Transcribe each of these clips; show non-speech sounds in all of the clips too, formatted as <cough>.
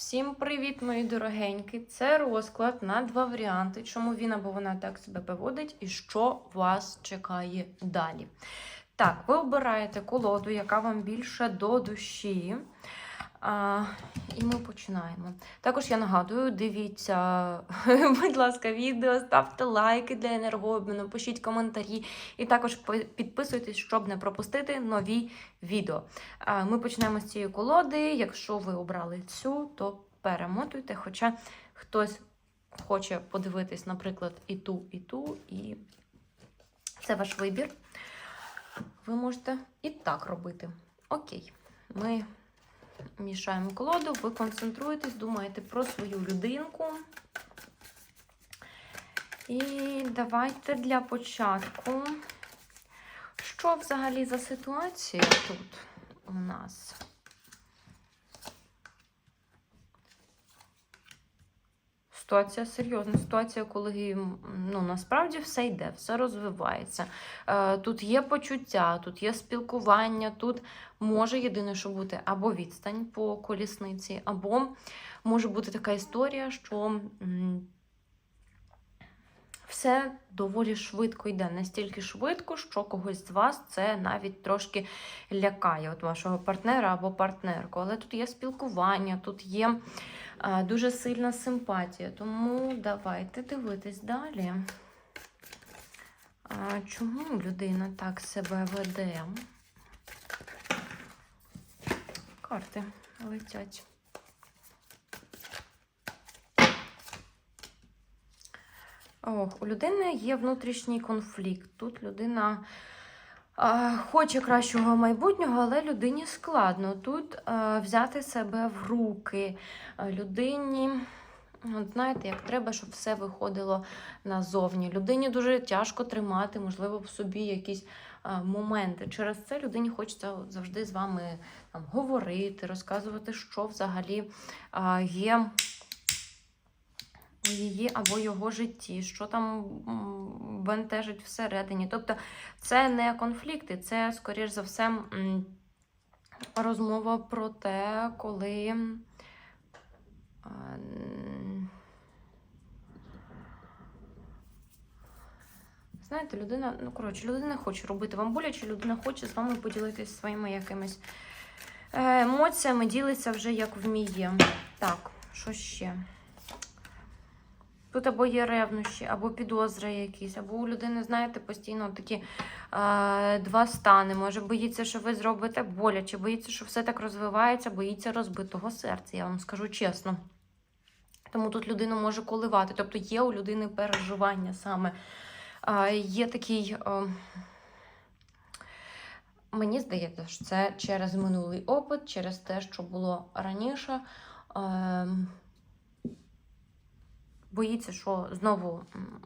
Всім привіт, мої дорогенькі! Це розклад на два варіанти, чому він або вона так себе поводить, і що вас чекає далі. Так, ви обираєте колоду, яка вам більше до душі. А, і ми починаємо. Також я нагадую, дивіться, <laughs> будь ласка, відео, ставте лайки для енергообміну, пишіть коментарі і також підписуйтесь, щоб не пропустити нові відео. А, Ми почнемо з цієї колоди. Якщо ви обрали цю, то перемотуйте. Хоча хтось хоче подивитись, наприклад, і ту, і ту, і це ваш вибір. Ви можете і так робити. Окей, ми мішаємо колоду, ви концентруєтесь, думаєте про свою людинку. І давайте для початку. Що взагалі за ситуація тут у нас? Ситуація серйозна. Ситуація, коли ну, насправді все йде, все розвивається. Е, тут є почуття, тут є спілкування, тут може єдине, що бути або відстань по колісниці, або може бути така історія, що все доволі швидко йде. Настільки швидко, що когось з вас це навіть трошки лякає, от вашого партнера або партнерку. Але тут є спілкування, тут є а, дуже сильна симпатія. Тому давайте дивитись далі. А, чому людина так себе веде? Карти летять. Ох, у людини є внутрішній конфлікт. Тут людина а, хоче кращого майбутнього, але людині складно. Тут а, взяти себе в руки. Людині, от знаєте, як треба, щоб все виходило назовні. Людині дуже тяжко тримати, можливо, в собі якісь а, моменти. Через це людині хочеться завжди з вами там, говорити, розказувати, що взагалі а, є її або його житті, що там бентежить всередині. Тобто це не конфлікти, це, скоріш за все, розмова про те, коли. Знаєте, людина, ну коротше, людина хоче робити вам боляче, людина хоче з вами поділитися своїми якимись е, емоціями, ділиться вже як вміє. Так, що ще? Тут або є ревнощі, або підозри якісь, або у людини, знаєте, постійно такі е, два стани. Може, боїться, що ви зробите боляче, боїться, що все так розвивається, боїться розбитого серця, я вам скажу чесно. Тому тут людину може коливати. Тобто є у людини переживання саме. Е, є такий. Е, мені здається, що це через минулий опит, через те, що було раніше. Е, боїться, що знову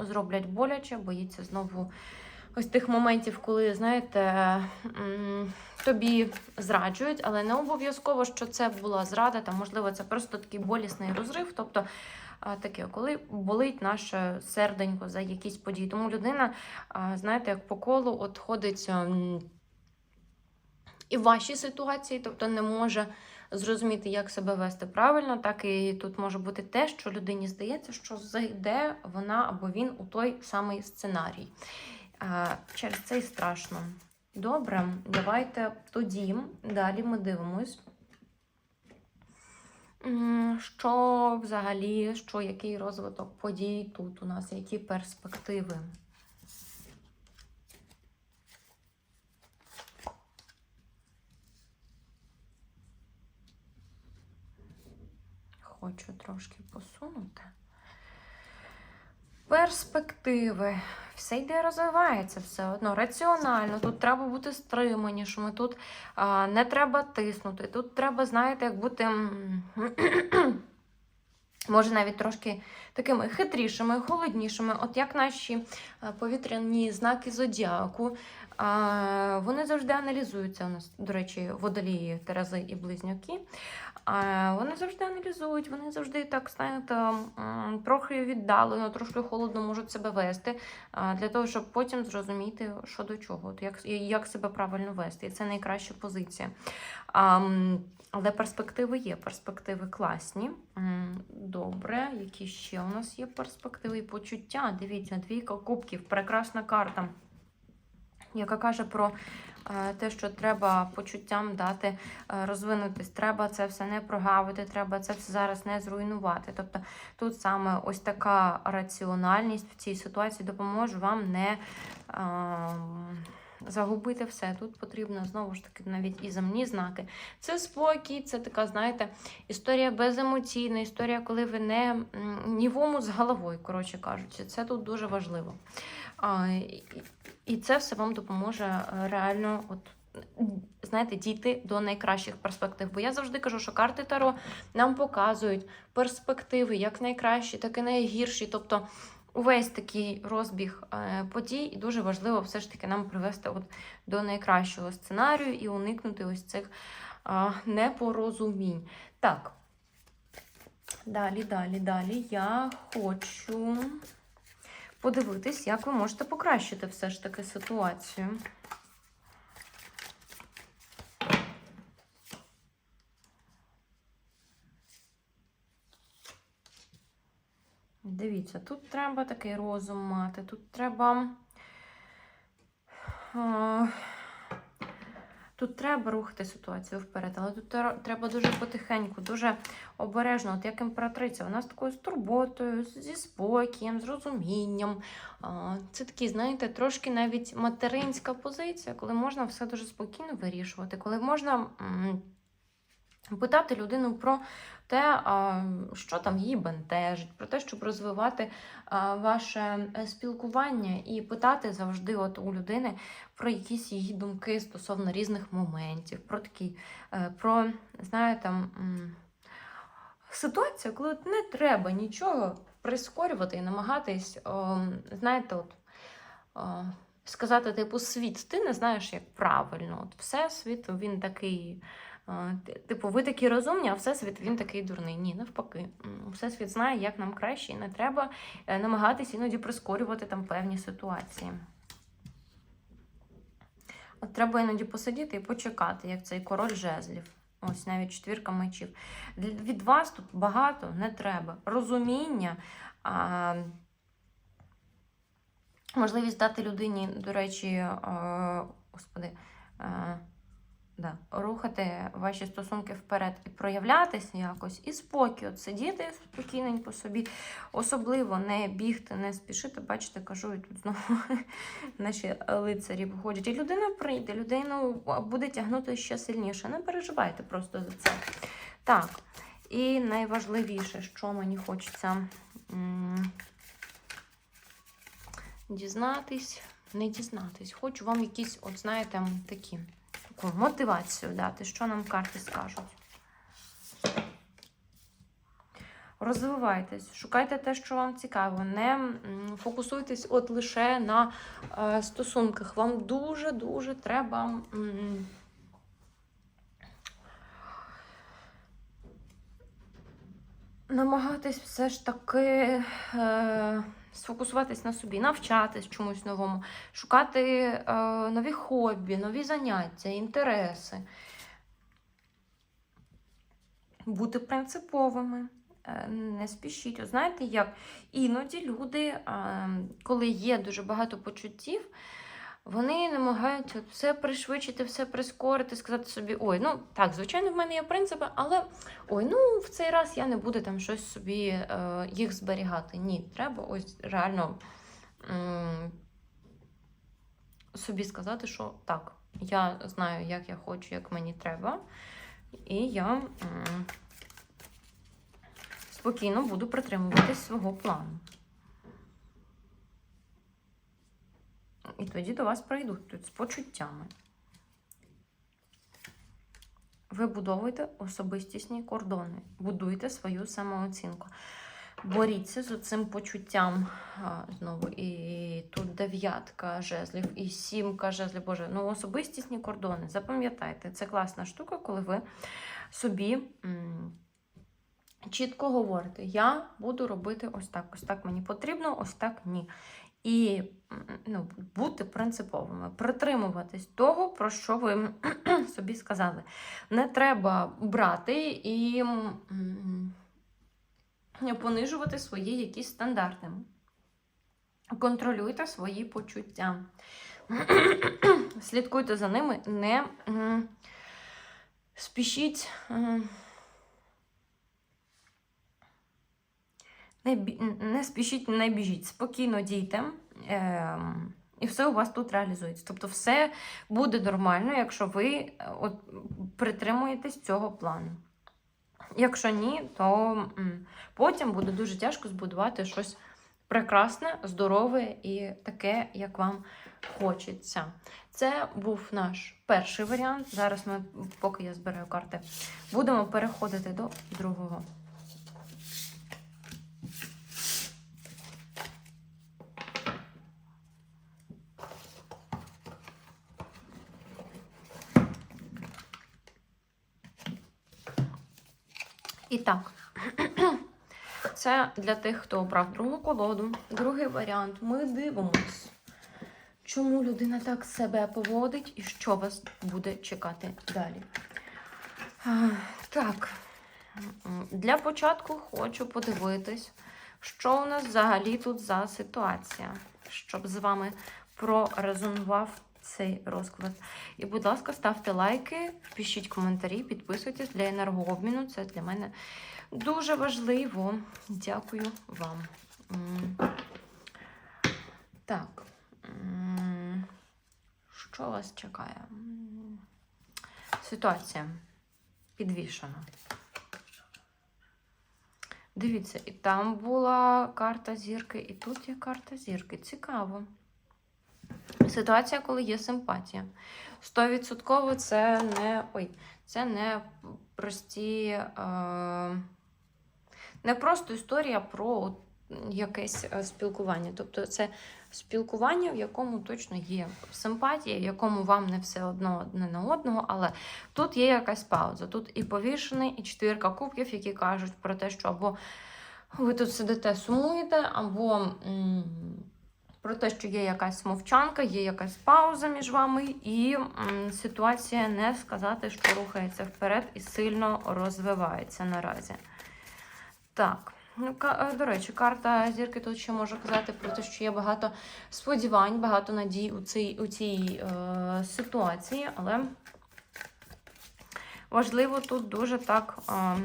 зроблять боляче, боїться знову ось тих моментів, коли, знаєте, тобі зраджують, але не обов'язково, що це була зрада, там, можливо, це просто такий болісний розрив. Тобто таке, коли болить наше серденько за якісь події. Тому людина, знаєте, як по колу от ходить. І в вашій ситуації, тобто не може зрозуміти, як себе вести правильно, так і тут може бути те, що людині здається, що зайде вона або він у той самий сценарій. Через це і страшно. Добре, давайте тоді далі ми дивимось. Що взагалі, що який розвиток подій тут у нас, які перспективи? Хочу трошки посунути. Перспективи. Все йде розвивається все одно. Раціонально. Тут треба бути стриманішими, тут а, не треба тиснути. Тут треба, знаєте, як бути. <clears throat> Може, навіть трошки такими хитрішими, холоднішими, от як наші повітряні знаки зодіаку. А, Вони завжди аналізуються у нас, до речі, водолії, Терези і близнюки. А, Вони завжди аналізують, вони завжди так, знаєте, трохи віддалено, трошки холодно можуть себе вести, а, для того, щоб потім зрозуміти, що до чого, як, як себе правильно вести. І це найкраща позиція. А, але перспективи є, перспективи класні. Добре, які ще у нас є перспективи і почуття? Дивіться, двійка кубків, прекрасна карта яка каже про е, те, що треба почуттям дати е, розвинутись. Треба це все не прогавити, треба це все зараз не зруйнувати. Тобто тут саме ось така раціональність в цій ситуації допоможе вам не. Загубити все. Тут потрібно знову ж таки навіть і земні знаки. Це спокій, це така, знаєте, історія беземоційна, історія, коли ви не м, ні в омут з головою, коротше кажучи. Це тут дуже важливо. А, і- і це все вам допоможе е, реально, от, знаєте, дійти до найкращих перспектив. Бо я завжди кажу, що карти Таро нам показують перспективи, як найкращі, так і найгірші. Тобто увесь такий розбіг е, подій, і дуже важливо все ж таки нам привести от до найкращого сценарію і уникнути ось цих непорозумінь. Так. Далі, далі, далі. Я хочу подивитись, як ви можете покращити все ж таки ситуацію. Дивіться, тут треба такий розум мати, тут треба. Тут треба рухати ситуацію вперед, але тут треба дуже потихеньку, дуже обережно, от як імператриця, вона з такою з турботою, зі спокієм, з розумінням. Це такий, знаєте, трошки навіть материнська позиція, коли можна все дуже спокійно вирішувати, коли можна питати людину про те, що там її бентежить, про те, щоб розвивати ваше е, спілкування і питати завжди от у людини про якісь її думки стосовно різних моментів, про такі, е, про, знаєте, ситуацію, коли не треба нічого прискорювати і намагатись, знаєте, от. Сказати, типу, світ, ти не знаєш, як правильно. От Всесвіт, він такий, типу, ви такі розумні, а всесвіт він такий дурний. Ні, навпаки. Всесвіт знає, як нам краще, і не треба е, намагатись іноді прискорювати там певні ситуації. От треба іноді посидіти і почекати, як цей король жезлів. Ось навіть четвірка мечів. Від вас тут багато не треба. Розуміння, а, можливість дати людині, до речі, а, господи, а, да, рухати ваші стосунки вперед і проявлятися якось, і спокій, от сидіти спокійненько собі, особливо не бігти, не спішити. Бачите, кажу, і тут знову <laughs> наші лицарі виходять. І людина прийде, людину буде тягнути ще сильніше. Не переживайте просто за це. Так, і найважливіше, що мені хочеться дізнатись, не дізнатись. Хочу вам якісь, от знаєте, такі таку мотивацію дати, що нам карти скажуть. Розвивайтесь, шукайте те, що вам цікаво. Не фокусуйтесь от лише на е, стосунках. Вам дуже-дуже треба. Намагатись все ж таки е, сфокусуватись на собі, навчатись чомусь новому, шукати е, нові хобі, нові заняття, інтереси, бути принциповими, е, не спішіть. От знаєте, як іноді люди, е, коли є дуже багато почуттів, вони намагаються все пришвидшити, все прискорити, сказати собі, ой, ну так, звичайно, в мене є принципи, але ой, ну в цей раз я не буду там щось собі е, їх зберігати. Ні, треба ось реально м, собі сказати, що так, я знаю, як я хочу, як мені треба, і я м, спокійно буду притримуватись свого плану. І тоді до вас прийдуть тут з почуттями. Ви будовуєте особистісні кордони, будуєте свою самооцінку. боріться з цим почуттям. Знову, і тут дев'ятка жезлів, і сімка жезлів. Боже, ну особистісні кордони. Запам'ятайте, це класна штука, коли ви собі м, чітко говорите: я буду робити ось так, ось так мені потрібно, ось так ні. І ну, бути принциповими, притримуватись того, про що ви <clears throat> собі сказали. Не треба брати і понижувати свої якісь стандарти. Контролюйте свої почуття. <clears throat> Слідкуйте за ними, не спішіть. Не, не спішіть, не біжіть, спокійно дійте. Ем, і все у вас тут реалізується. Тобто, все буде нормально, якщо ви е, от, притримуєтесь цього плану. Якщо ні, то потім буде дуже тяжко збудувати щось прекрасне, здорове і таке, як вам хочеться. Це був наш перший варіант. Зараз ми, поки я збираю карти, будемо переходити до другого. І так, <clears throat> це для тих, хто обрав другу колоду. Другий варіант. Ми дивимось, чому людина так себе поводить і що вас буде чекати далі. Так, для початку хочу подивитись, що у нас взагалі тут за ситуація, щоб з вами прорезонував цей розклад. І, будь ласка, ставте лайки, пишіть коментарі, підписуйтесь для енергообміну. Це для мене дуже важливо. Дякую вам. Так. Що вас чекає? Ситуація підвішена. Дивіться, і там була карта зірки, і тут є карта зірки. Цікаво. Ситуація, коли є симпатія. Стовідсотково це не. Ой, це не прості. Е, не просто історія про якесь е, спілкування. Тобто це спілкування, в якому точно є симпатія, в якому вам не все одно одне на одного, але тут є якась пауза. Тут і повішений, і четвірка кубків, які кажуть про те, що або ви тут сидите, сумуєте, або. м, про те, що є якась мовчанка, є якась пауза між вами, і ситуація не сказати, що рухається вперед і сильно розвивається наразі. Так. Ну, е, до речі, карта зірки тут ще може казати про те, що є багато сподівань, багато надій у цій, у цій е, ситуації, але важливо тут дуже так е,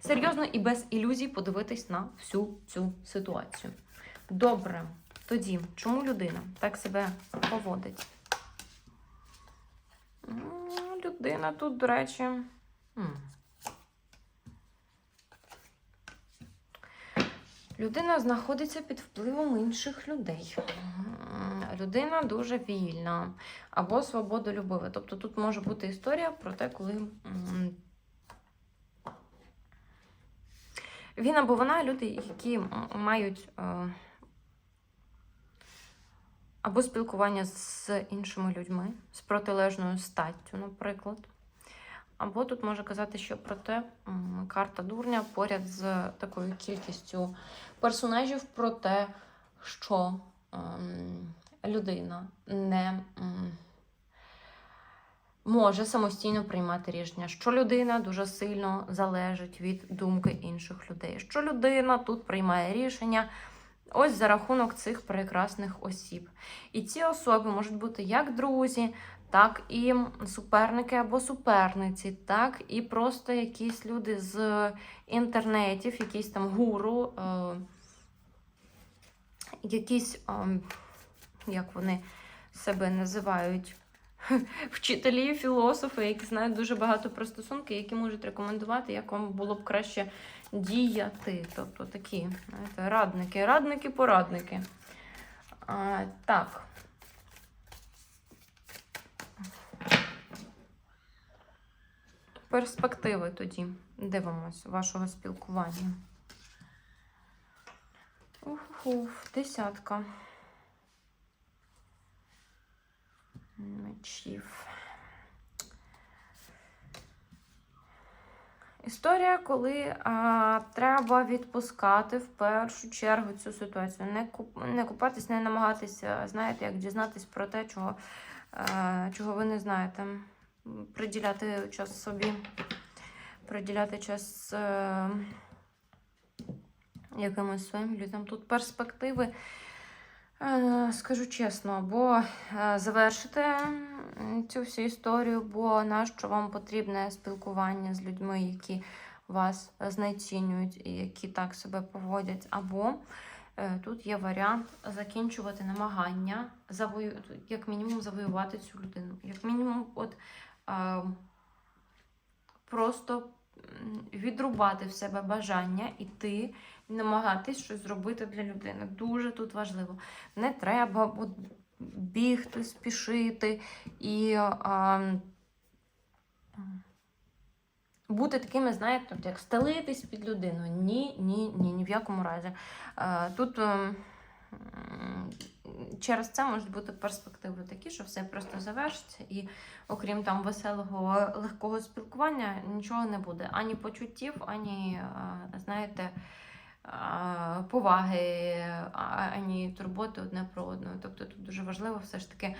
серйозно і без ілюзій подивитись на всю цю ситуацію. Добре. Тоді, чому людина так себе поводить? Людина тут, до речі. Людина знаходиться під впливом інших людей. Людина дуже вільна або свободолюбива. Тобто тут може бути історія про те, коли він або вона люди, які мають. Або спілкування з іншими людьми, з протилежною статтю, наприклад. Або тут може казати, що про те карта дурня поряд з такою кількістю персонажів про те, що ем, людина не м, може самостійно приймати рішення, що людина дуже сильно залежить від думки інших людей, що людина тут приймає рішення. Ось за рахунок цих прекрасних осіб. І ці особи можуть бути як друзі, так і суперники або суперниці, так і просто якісь люди з інтернетів, якісь там гуру, е, якісь, е, як вони себе називають, <laughs> вчителі, філософи, які знають дуже багато про стосунки, які можуть рекомендувати, як вам було б краще діяти. Тобто такі знаєте, радники, радники, порадники. А, так. Перспективи тоді дивимось вашого спілкування. Ух, десятка. Мечів. Історія, коли а, треба відпускати в першу чергу цю ситуацію. Не, куп, не купатись, не намагатися, знаєте, як дізнатись про те, чого, а, чого ви не знаєте. Приділяти час собі, приділяти час е, якимось своїм людям. Тут перспективи, е, скажу чесно, або е, завершити цю всю історію, бо нащо вам потрібне спілкування з людьми, які вас знецінюють і які так себе поводять, або е, тут є варіант закінчувати намагання, завою... як мінімум завоювати цю людину. Як мінімум, от е, просто відрубати в себе бажання іти намагатись щось зробити для людини. Дуже тут важливо. Не треба бігти, спішити і а, бути такими, знаєте, от як стелитись під людину. Ні, ні, ні, ні в якому разі. А, тут ем, через це можуть бути перспективи такі, що все просто завершиться, і окрім там веселого, легкого спілкування, нічого не буде. Ані почуттів, ані, знаєте, поваги, ані турботи одне про одного. Тобто тут дуже важливо все ж таки.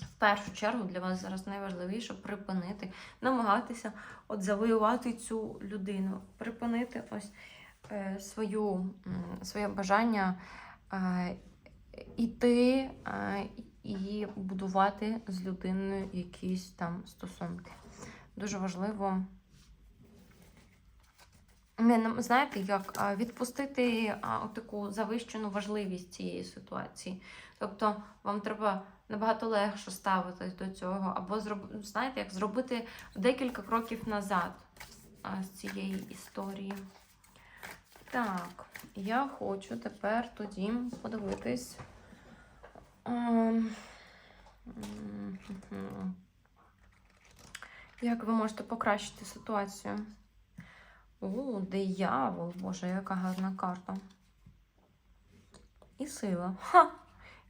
В першу чергу для вас зараз найважливіше припинити, намагатися от завоювати цю людину, припинити ось е, свою, своє бажання е, іти е, і будувати з людиною якісь там стосунки. Дуже важливо. Знаєте, як відпустити таку завищену важливість цієї ситуації. Тобто вам треба набагато легше ставитись до цього, або знаєте, як зробити декілька кроків назад з цієї історії. Так, я хочу тепер тоді подивитись. ем. Як ви можете покращити ситуацію? О, диявол, боже, яка гарна карта. І сила. Ха!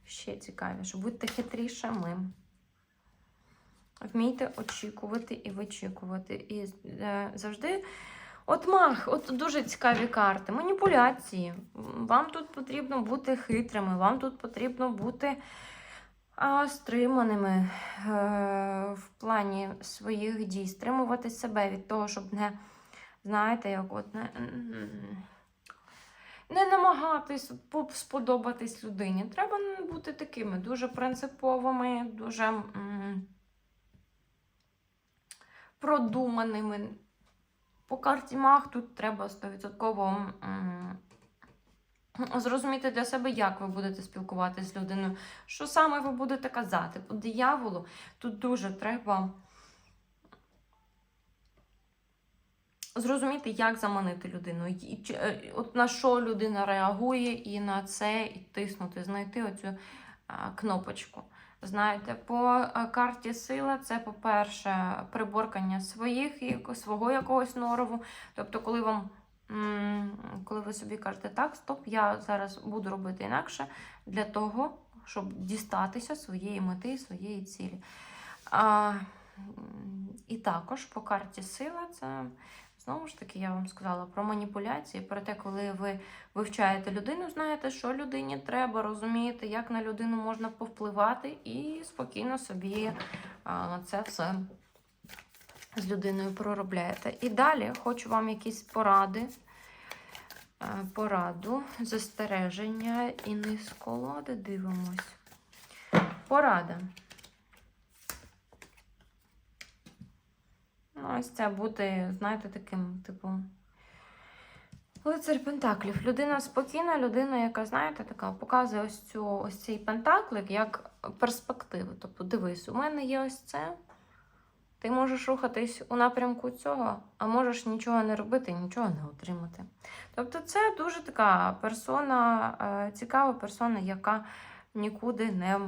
Ще цікавіше. Будьте хитрішими. Вмійте очікувати і вичікувати. І е, завжди. От мах, от дуже цікаві карти. Маніпуляції. Вам тут потрібно бути хитрими, вам тут потрібно бути а, стриманими е, в плані своїх дій, стримувати себе від того, щоб не знаєте, як от не, не намагатись сподобатись людині. Треба бути такими дуже принциповими, дуже м, продуманими. По карті Мах тут треба 100% зрозуміти для себе, як ви будете спілкуватися з людиною, що саме ви будете казати. По дияволу тут дуже треба. зрозуміти, як заманити людину, е, от на що людина реагує, і на це і тиснути, знайти оцю кнопочку. Знаєте, по карті сила це, по-перше, приборкання своїх свого якогось норову. Тобто, коли вам. Коли ви собі кажете, так, стоп, я зараз буду робити інакше для того, щоб дістатися своєї мети, своєї цілі. А, і також по карті сила це Знову ж таки, я вам сказала про маніпуляції, про те, коли ви вивчаєте людину, знаєте, що людині треба, розумієте, як на людину можна повпливати, і спокійно собі це все з людиною проробляєте. І далі хочу вам якісь поради, пораду, застереження і низ колоди дивимось. Порада. Ось це бути, знаєте, таким, типу. Лицар Пентаклів. Людина спокійна, людина, яка, знаєте, така показує ось цю ось цей пентаклик як перспективу. Тобто, дивись, у мене є ось це. Ти можеш рухатись у напрямку цього, а можеш нічого не робити, нічого не отримати. Тобто, це дуже така персона, е, цікава персона, яка нікуди не.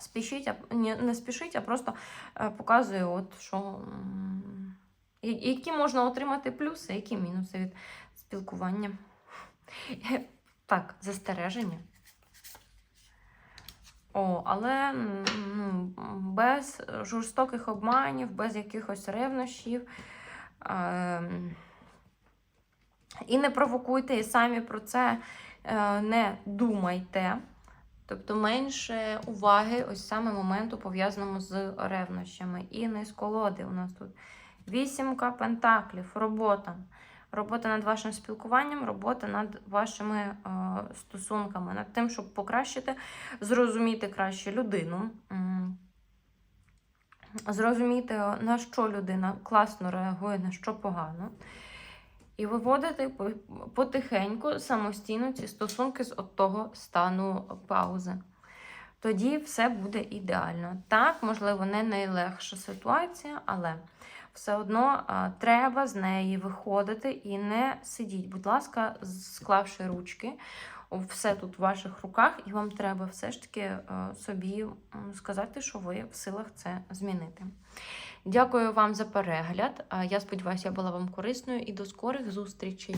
М, спішить, а не спішить, а просто е, показує, от, що Які можна отримати плюси, які мінуси від спілкування. <laughs> Так, застереження. О, але ну, без жорстоких обманів, без якихось ревнощів. Ем, І не провокуйте, і самі про це е, не думайте. Тобто менше уваги ось саме моменту пов'язаному з ревнощами. І не з колоди. У нас тут вісімка пентаклів, робота. Робота над вашим спілкуванням, робота над вашими е, стосунками, над тим, щоб покращити, зрозуміти краще людину. Зрозуміти, на що людина класно реагує, на що погано. І виводити потихеньку самостійно ці стосунки з того стану паузи. Тоді все буде ідеально. Так, можливо, не найлегша ситуація, але все одно а, треба з неї виходити і не сидіть. Будь ласка, склавши ручки, все тут в ваших руках, і вам треба все ж таки е, собі сказати, що ви в силах це змінити. Дякую вам за перегляд. Я сподіваюся, я була вам корисною і до скорих зустрічей.